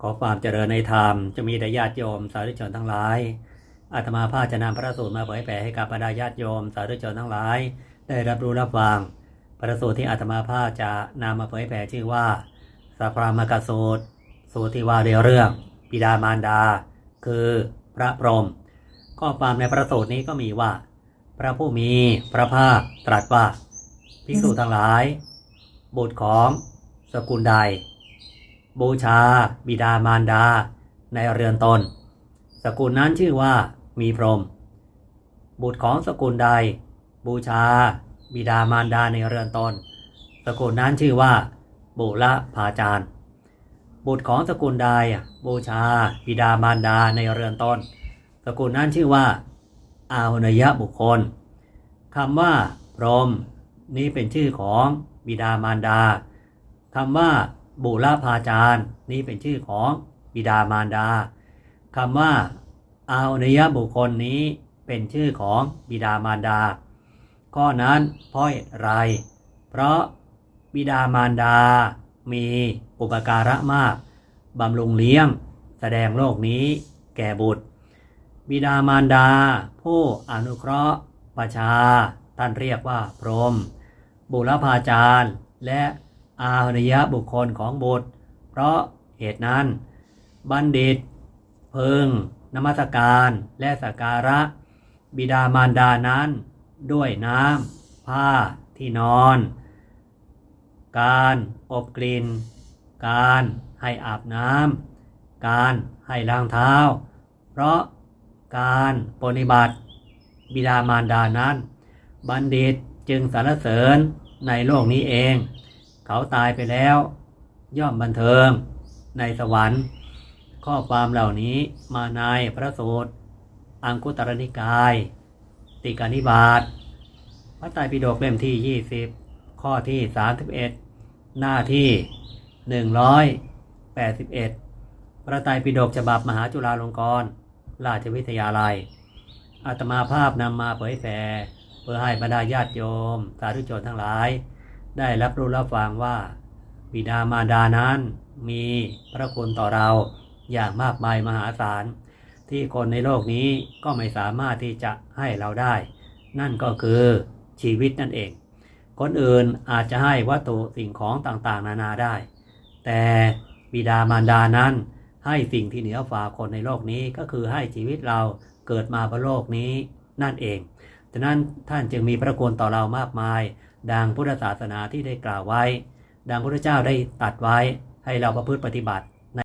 ขอความเจริญในธรรมจะมีแต่ญาติโยมสาธุชนทั้งหลาย อาตมาภาพจะนำพระสูตรมาเผยแผ่ให้กับบรรดาญาติโยมสาธุชนทั้งหลาย ได้รับรู้รับฟัง พระสูตรที่อาตมาภาพจะนำมาเผยแผ่ชื่อว่าสัพพรามกสูตร สูตรที่ว่าเรียวเรื่อง ปิดามารดา คือพระพรหมข้อความในพระสูตรนี้ก็มีว่า พระผู้มีพระภาคตรัสว่าภิกษุทั้งหลายบุตรของสกุลใด บูชา บิดามารดา ในเรือนตน สกุลนั้นชื่อว่ามีพรหมบุตรของสกุลใด บูชา บิดามารดาในเรือนตน สกุลนั้นชื่อว่า บุระพาจารย์บุตรของสกุลใดบูชา บิดามารดาในเรือนตน สกุลนั้นชื่อว่า อาหุนยะบุคคลคำว่าพรหมนี้เป็นชื่อของบิดามารดาคำว่า บุรพาจารย์ นี้เป็นชื่อของบิดามารดาคำว่าอาหุนยบุคคลนี้เป็นชื่อของบิดามารดา ข้อนั้นเพราะไร เพราะบิดามารดา มีอุปการะมากบำรุงเลี้ยง แสดงโลกนี้แก่บุตร บิดามารดา ผู้อนุเคราะห์ประชา ท่านเรียกว่าพรหมบุรพาจารย์ และ อาริยบุคคลของบุตร เพราะเหตุนั้น บัณฑิต เพึงนมัสการและสักการะ บิดามารดานั้น ด้วยน้ำผ้าที่นอน การอบกลิ่น การให้อาบน้ำการให้ล้างเท้า เพราะการปฏิบัติ บิดามารดานั้น บัณฑิตจึงสรรเสริญในโลกนี้เอง เขาตายไปแล้ว ย่อมบันเทิง ในสวรรค์ ข้อความเหล่านี้มาในพระสูตรอังคุตรนิกาย ติกานิบาตพระไตรปิฎกเล่มที่ 20 ข้อที่ 31 หน้าที่ 181 พระไตรปิฎกฉบับมหาจุฬาลงกรณราชวิทยาลัยอาตมาภาพนำมาเผยแผ่เพื่อให้บรรดาญาติโยม สาธุชนทั้งหลาย ได้รับรู้รับฟังว่า บิดามารดานั้นมีพระคุณต่อเราอย่างมากมายมหาศาล ที่คนในโลกนี้ก็ไม่สามารถที่จะให้เราได้ นั่นก็คือชีวิตนั่นเอง คนอื่นอาจจะให้วัตถุสิ่งของต่างๆ นานาได้ แต่บิดามารดานั้นให้สิ่งที่เหนือฝ่าคนในโลกนี้ก็คือให้ชีวิตเราเกิดมาบนโลกนี้นั่นเอง ฉะนั้นท่านจึงมีพระคุณต่อเรามากมาย ดังพุทธศาสนาที่ได้กล่าวไว้ ดังพระเจ้าได้ตัดไว้ให้เราประพฤติปฏิบัติ